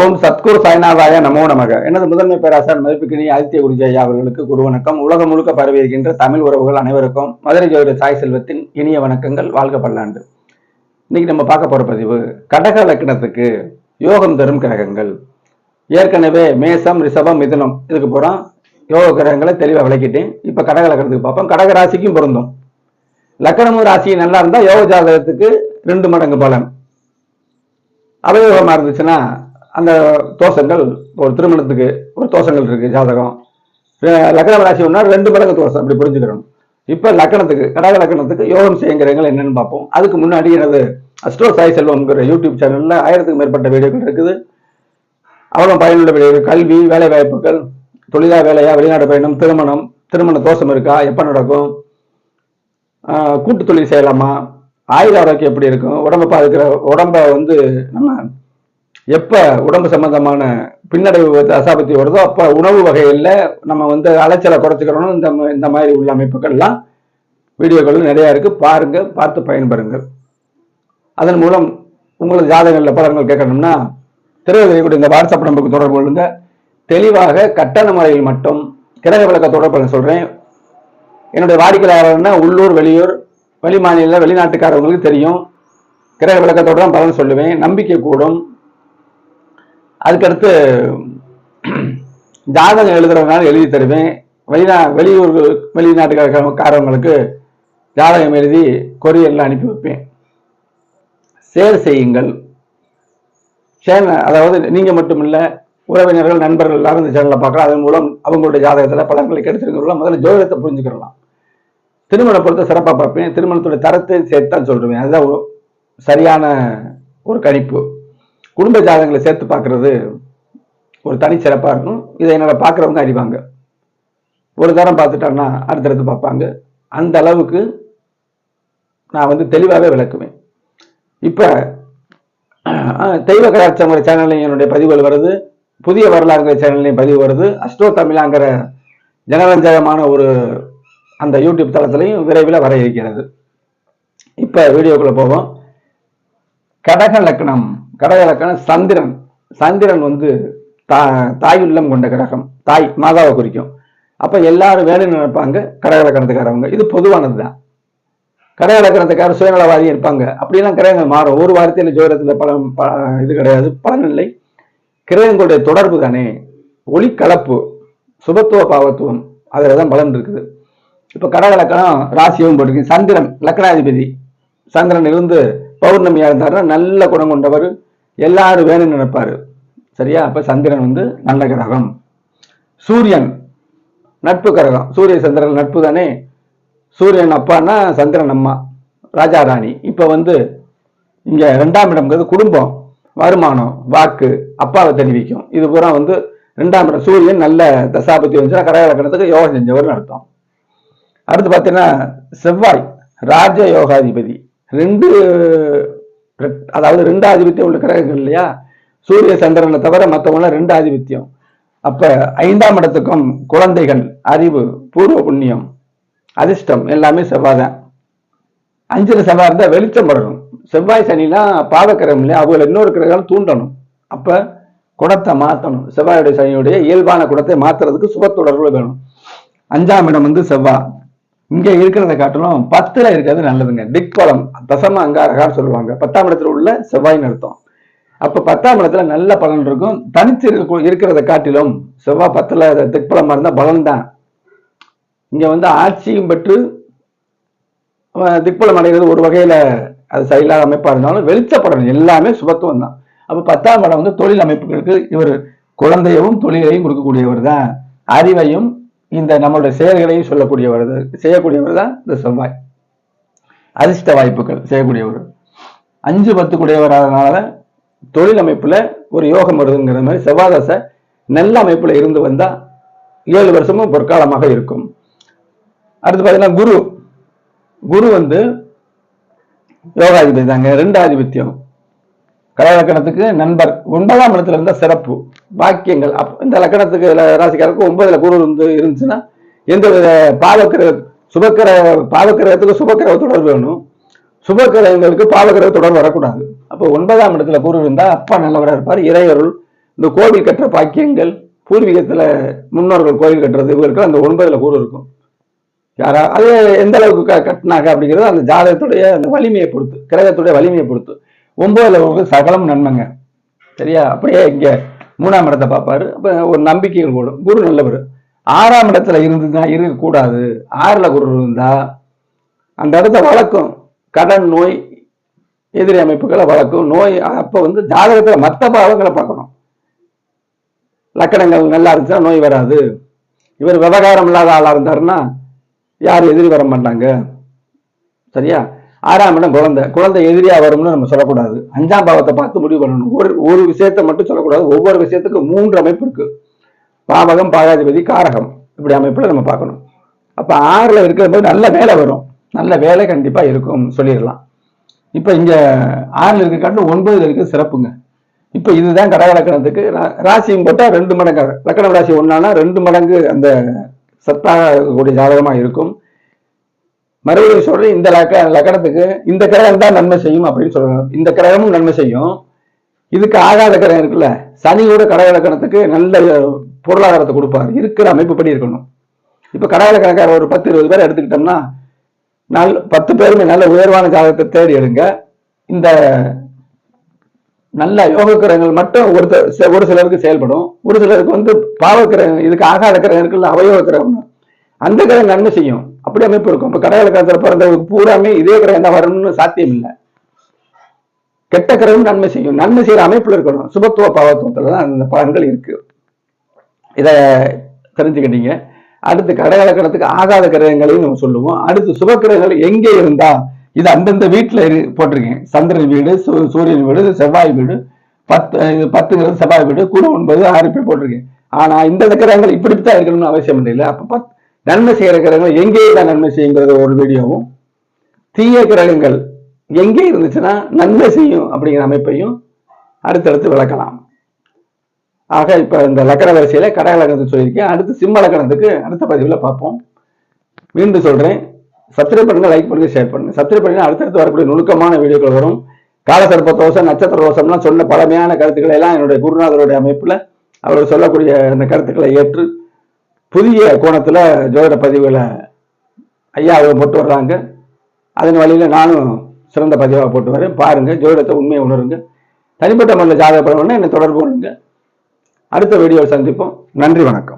ஓம் சத்குரு சாய்நாதாய நமோ நமக. எனது முதன்மை பேராசார் மதிப்புக்கினி ஆதித்ய குருஜய் அவர்களுக்கு குரு வணக்கம். உலகம் முழுக்க பரவி இருக்கின்ற தமிழ் உறவுகள் அனைவருக்கும் மதுரை ஜோதிட சாய் செல்வத்தின் இனிய வணக்கங்கள். வாழ்க பல்லாண்டு. இன்னைக்கு நம்ம பார்க்க போற பதிவு கடக லக்னத்துக்கு யோகம் தரும் கிரகங்கள். ஏற்கனவே மேசம் ரிஷபம் மிதுனம் இதுக்கு போறோம். யோக கிரகங்களை தெளிவாக விளக்கிட்டேன். இப்ப கடக லக்னத்துக்கு பார்ப்போம். கடக ராசிக்கும் பொருந்தும். லக்கணமும் ராசியும் நல்லா இருந்தா யோக ஜாதகத்துக்கு ரெண்டு மடங்கு பலன். அவயோகமா இருந்துச்சுன்னா அந்த தோஷங்கள் ஒரு திருமணத்துக்கு ஒரு தோஷங்கள் இருக்கு ஜாதகம். அஹ் லக்னம் ராசி ஒன்றா ரெண்டு மடங்கு தோஷம் அப்படி புரிஞ்சுக்கிறோம் இப்போ லக்கணத்துக்கு கடக லக்கணத்துக்கு யோகம் செய்யுங்கிறவங்க என்னன்னு பார்ப்போம். அதுக்கு முன்னாடி எனது அஸ்ட்ரோ சாய் செல்வம்ங்கிற யூடியூப் சேனல்ல ஆயிரத்துக்கு மேற்பட்ட வீடியோக்கள் இருக்குது. அவ்வளோ பயனுள்ள வீடியோக்கள் கல்வி வேலை வாய்ப்புகள் தொழிலா வேலையா வெளிநாடு பயணம் திருமணம் திருமண தோஷம் இருக்கா எப்போ நடக்கும்? கூட்டு தொழில் செய்யலாமா? ஆயுத ஆரோக்கியம் எப்படி இருக்கும்? உடம்ப பாதுகிற உடம்ப வந்து நம்ம எப்போ உடம்பு சம்பந்தமான பின்னடைவு அசாபத்தி வருதோ அப்போ உணவு வகையில் நம்ம வந்து அலைச்சலை குறைச்சிக்கிறோம் இந்த இந்த மாதிரி உள்ள அமைப்புகள்லாம் வீடியோக்கள் நிறையா இருக்குது பாருங்கள் பார்த்து பயன்பெறுங்கள். அதன் மூலம் உங்களது ஜாதகங்களில் பலன்கள் கேட்கணும்னா திருவள்ளுவர் இந்த வாட்ஸ்அப் நம்பருக்கு தொடர்பு கொள்ளுங்க. தெளிவாக கட்டண முறையில் மட்டும் கிரக விளக்க தொடர்பு சொல்கிறேன் என்னுடைய வாடிக்கையாளர்னா உள்ளூர் வெளியூர் வெளி மாநில வெளிநாட்டுக்காரவங்களுக்கு தெரியும். கிரக விளக்கத்தோட தான் பலன் சொல்லுவேன். நம்பிக்கை கூடும். அதுக்கடுத்து ஜாதகம் எழுதுறவனால எழுதி தருவேன். வெளிநா வெளியூர் வெளிநாட்டுக்காரவங்களுக்கு ஜாதகம் எழுதி கொரியரில் அனுப்பி வைப்பேன். சேர் செய்யுங்கள். சேனல் அதாவது நீங்கள் மட்டும் இல்லை உறவினர்கள் நண்பர்கள் எல்லாரும் இந்த சேனலை பார்க்கலாம். அதன் மூலம் அவங்களுடைய ஜாதகத்தில் பலன்களை கெடுத்துருக்கிறோம் முதல்ல ஜோதிடத்தை புரிஞ்சுக்கிறலாம். திருமண பொறுத்த சிறப்பாக பார்ப்பேன். திருமணத்துடைய தரத்தை சேர்த்து தான் சொல்லுவேன். அதுதான் சரியான ஒரு கணிப்பு. குடும்ப ஜாதகங்களை சேர்த்து பார்க்குறது ஒரு தனிச்சிறப்பாக இருக்கும் இதை என்னோட பார்க்குறவங்க அறிவாங்க. ஒரு தரம் பார்த்துட்டாங்கன்னா அடுத்தடுத்து பார்ப்பாங்க. அந்த அளவுக்கு நான் வந்து தெளிவாகவே விளக்குவேன். இப்போ தெய்வ கலாச்சார சேனல்லையும் என்னுடைய பதிவுகள் வருது. புதிய வரலாறுங்கிற சேனல்லையும் பதிவு வருது. அஸ்டோ தமிழாங்கிற ஜனரஞ்சகமான ஒரு அந்த யூடியூப் தளத்திலையும் விரைவில் வர இருக்கிறது. இப்போ வீடியோக்குள்ளே போவோம். கடக லக்னம். கடக சந்திரன். சந்திரன் வந்து தா தாய் உள்ளம் கொண்ட கிரகம் தாய் மாதாவை குறிக்கும். அப்போ எல்லாரும் வேணும்னு நினைப்பாங்க கடக லக்கணத்துக்காரவங்க இது பொதுவானது தான் கடக லக்கணத்துக்காரர் இருப்பாங்க. அப்படிலாம் கிரகங்கள் மாறும். ஒரு வாரத்தில் ஜோதிடத்தில் பலன் ப- இது கிடையாது. பலனில்லை கிரகங்களுடைய தொடர்பு தானே. ஒளி கலப்பு சுபத்துவ பாவத்துவம் அதில் தான் பலன் இருக்குது. இப்போ கடக லக்கணம் ராசியும் போட்டிருக்கு. சந்திரன் லக்கணாதிபதி. சந்திரன் இருந்து பௌர்ணமியாக இருந்தாருன்னா நல்ல குணம் கொண்டவர். எல்லாரும் வேணும்னு நினைப்பாரு. சரியா? அப்ப சந்திரன் வந்து நல்ல கிரகம். சூரியன் நட்பு கிரகம். சூரிய சந்திரன் நட்பு தானே? சூரியன் அப்பான்னா சந்திரன் அம்மா ராஜா ராணி. இப்ப வந்து இங்க ரெண்டாம் இடம்ங்கிறது குடும்பம் வருமானம் வாக்கு அப்பாவை தெரிவிக்கும். இது பூரா வந்து ரெண்டாம் இடம். சூரியன் நல்ல தசாபத்தி வந்துச்சுன்னா கடகலக்கணத்துக்கு யோகம் செஞ்சவர்னு அர்த்தம். அடுத்து பார்த்தீங்கன்னா செவ்வாய் ராஜ யோகாதிபதி ரெண்டு அதாவது ரெண்டு ஆதிபத்தியம் உள்ள கிரகங்கள் இல்லையா? சூரிய சந்திரனை தவிர மற்றவங்களாம் ரெண்டு ஆதிபத்தியம். அப்ப ஐந்தாம் இடத்துக்கும் குழந்தைகள் அறிவு பூர்வ புண்ணியம் அதிர்ஷ்டம் எல்லாமே செவ்வாய் தான். அஞ்சுல செவ்வாய் இருந்தா வெளிச்சம் படணும் செவ்வாய் சனிலாம் பாவக்கிரகம் இல்லையா? அவங்கள இன்னொரு கிரகம் தூண்டணும். அப்ப குடத்தை மாற்றணும் செவ்வாயுடைய சனியுடைய இயல்பான குடத்தை மாத்துறதுக்கு சுபத்தொடர்பு வேணும். அஞ்சாம் இடம் வந்து செவ்வாய். இங்க இருக்கிறத காட்டிலும் பத்துல இருக்கிறது நல்லதுங்க. திக்பலம் தசம அங்காரகான்னு சொல்லுவாங்க. பத்தாம் இடத்துல உள்ள செவ்வாய்னு அர்த்தம் அப்ப பத்தாம் இடத்துல நல்ல பலன் இருக்கும். தனித்து இருக்க- இருக்கிறத காட்டிலும் செவ்வாய் பத்துல திக்பலமா இருந்தா பலன் தான் இங்க வந்து ஆட்சியும் பெற்று திக்பலம் அடைகிறது ஒரு வகையில அது சரியில்லாத அமைப்பா இருந்தாலும் வெளிச்சப்படணும் எல்லாமே சுபத்துவம் தான். அப்ப பத்தாம் இடம் வந்து தொழில் அமைப்புகளுக்கு இவர் குழந்தையவும் தொழிலையும் கொடுக்கக்கூடியவர் தான். அறிவையும் இந்த நம்மளுடைய செயல்களையும் சொல்லக்கூடியவர் செய்யக்கூடியவர் தான் இந்த செவ்வாய். அதிர்ஷ்ட வாய்ப்புகள் செய்யக்கூடியவர். அஞ்சு பத்து கூடியவராதனால தொழில் அமைப்புல ஒரு யோகம் வருதுங்கிற மாதிரி செவ்வாதசை நல்ல அமைப்புல இருந்து வந்தா ஏழு வருஷமும் பொற்காலமாக இருக்கும். அடுத்து பார்த்தீங்கன்னா குரு. குரு வந்து யோகாதிபதி தாங்க ரெண்டு ஆதிபத்தியம் கடலக்கணத்துக்கு நண்பர். ஒன்பதாம் இடத்துல இருந்தால் சிறப்பு. பாக்கியங்கள். அப் இந்த லக்கணத்துக்கு ராசிக்காரருக்கு ஒன்பதுல குரு இருந்து இருந்துச்சுன்னா எந்த வித பாவக்கிர சுபக்கிர பாவக்கிரகத்துக்கு சுபக்கிரக தொடர்பு வேணும். சுபக்கிரகங்களுக்கு பாவக்கிரக தொடர்பு வரக்கூடாது. அப்போ ஒன்பதாம் இடத்துல குரு இருந்தால் அப்பா நல்லவராக இருப்பார். இறையருள் இந்த கோவில் கட்டுற பாக்கியங்கள் பூர்வீகத்தில் முன்னோர்கள் கோவில் கட்டுறது இவங்களுக்கு அந்த ஒன்பதுல குரு இருக்கும். யாரா அது எந்த அளவுக்கு க- கட்டினாங்க அப்படிங்கிறது அந்த ஜாதகத்துடைய அந்த வலிமையை பொறுத்து கிரகத்துடைய வலிமையை பொறுத்து. ஒன்பதுல உங்களுக்கு சகலம் நன்மைங்க. சரியா? அப்படியே இங்க மூணாம் இடத்தை பார்ப்பாரு. அப்போ ஒரு நம்பிக்கைகள் கூடும் குரு நல்லவர். ஆறாம் இடத்துல இருந்துதான் இருக்கக்கூடாது. ஆறுல குரு இருந்தா அந்த இடத்த வளர்க்கும். கடன் நோய் எதிரி அமைப்புகளை வளர்க்கும். நோய் அப்ப வந்து ஜாதகத்துல மற்ற பாவங்களை பார்க்கணும். லக்கணங்கள் நல்லா இருந்துச்சுன்னா நோய் வராது. இவர் விவகாரம் இல்லாத ஆளா இருந்தாருன்னா யாரும் எதிரி வர மாட்டாங்க. சரியா? ஆறாம் இடம் குழந்தை. குழந்தை எதிரியா வரும்னு நம்ம சொல்லக்கூடாது. அஞ்சாம் பாவத்தை பார்த்து முடிவு பண்ணணும். ஒரு ஒரு விஷயத்தை மட்டும் சொல்லக்கூடாது. ஒவ்வொரு விஷயத்துக்கும் மூன்று அமைப்பு இருக்கு. பாவகம் பாகாதிபதி காரகம். இப்படி அமைப்புல நம்ம பார்க்கணும். அப்ப ஆறுல இருக்கிற நல்ல வேலை வரும். நல்ல வேலை கண்டிப்பா இருக்கும் சொல்லிடலாம். இப்ப இங்க ஆறுல இருக்க காட்டிலும் ஒன்பதுல இருக்க சிறப்புங்க. இப்ப இதுதான் கடக லக்கணத்துக்கு ரா- ராசியும் போட்டா ரெண்டு மடங்கு. லக்கணம் ராசி ஒன்னானா ரெண்டு மடங்கு அந்த சத்தாக கூடிய ஜாதகமா இருக்கும். மறுபடியும் சொல்றேன் இந்த லக்க லக்கணத்துக்கு இந்த கிரகம் தான் நன்மை செய்யும் அப்படின்னு சொல்றாங்க இந்த கிரகமும் நன்மை செய்யும். இதுக்கு ஆகாத கிரகம் இருக்குல்ல சனியோட கடக லக்கணத்துக்கு நல்ல பொருளாதாரத்தை கொடுப்பார். இருக்கிற அமைப்பு படி இருக்கணும். இப்ப கடக லக்கணக்கார ஒரு பத்து இருபது பேர் எடுத்துக்கிட்டோம்னா நல் பத்து பேருமே நல்ல உயர்வான ஜாதகத்தை தேடி எடுங்க. இந்த நல்ல யோக கிரகங்கள் மட்டும் ஒருத்தர் ஒரு சிலருக்கு செயல்படும். ஒரு சிலருக்கு வந்து பாவ கிரகம் இதுக்கு ஆகாத கிரகம் இருக்குல்ல அவயோக கிரகம் அந்த கிரகம் நன்மை செய்யும். அப்படி அமைப்பு இருக்கும். இப்ப கடக லக்கணத்தில் பிறந்தவங்க பூராமே இதே கிரகம் தான் வரணும்னு சாத்தியம் இல்லை. கெட்ட கிரகம் நன்மை செய்யும். நன்மை செய்யற அமைப்புல இருக்கணும். சுபத்துவ பாவத்துவத்துல தான் அந்த பலன்கள் இருக்கு. இத தெரிஞ்சுக்கிட்டீங்க. அடுத்து கடகலக்கணத்துக்கு ஆகாத கிரகங்களையும் நம்ம சொல்லுவோம். அடுத்து சுப கிரகங்கள் எங்கே இருந்தா இது அந்தந்த வீட்டுல இரு போட்டிருக்கேன். சந்திரன் வீடு சூ- சூரியன் வீடு செவ்வாய் வீடு பத்து இது பத்துங்கிறது செவ்வாய் வீடு குரு ஒன்பது ஆறு பேர் போட்டிருக்கேன். ஆனா இந்த கிரகங்கள் இப்படித்தான் இருக்கணும்னு அவசியம் இல்லை. அப்ப பத்து நன்மை செய்கிற கிரகங்கள் எங்கே தான் நன்மை செய்யுங்கிறது ஒரு வீடியோவும். தீய கிரகங்கள் எங்கே இருந்துச்சுன்னா நன்மை செய்யும் அப்படிங்கிற அமைப்பையும் அடுத்தடுத்து விளக்கலாம். ஆக இப்ப இந்த லக்கண வரிசையில கடக லக்கணத்தை சொல்லியிருக்கேன். அடுத்து சிம்ம லக்கணத்துக்கு அடுத்த பதிவுல பார்ப்போம். மீண்டும் சொல்றேன். சப்ஸ்கிரைப் பண்ணுங்க லைக் பண்ணுங்க ஷேர் பண்ணுங்க. சப்ஸ்கிரைப் பண்ணுங்க அடுத்தடுத்து வரக்கூடிய நுணுக்கமான வீடியோக்கள் வரும். காலசர்ப்ப தோசம் நட்சத்திர தோசம்லாம் சொன்ன பழமையான கருத்துக்களை எல்லாம் என்னுடைய குருநாதருடைய அமைப்புல அவர் சொல்லக்கூடிய அந்த கருத்துக்களை ஏற்று புதிய கோணத்தில் ஜோதிட பதிவுகளை ஐயா அவங்க போட்டு வர்றாங்க. அதன் வழியில் நானும் சிறந்த பதிவாக போட்டு வரேன். பாருங்கள் ஜோதிடத்தை உண்மையை உணருங்க. தனிப்பட்ட மண்ணில் ஜாதக என்னை தொடர்பு கொள்ளுங்க. அடுத்த வீடியோவில் சந்திப்போம். நன்றி வணக்கம்.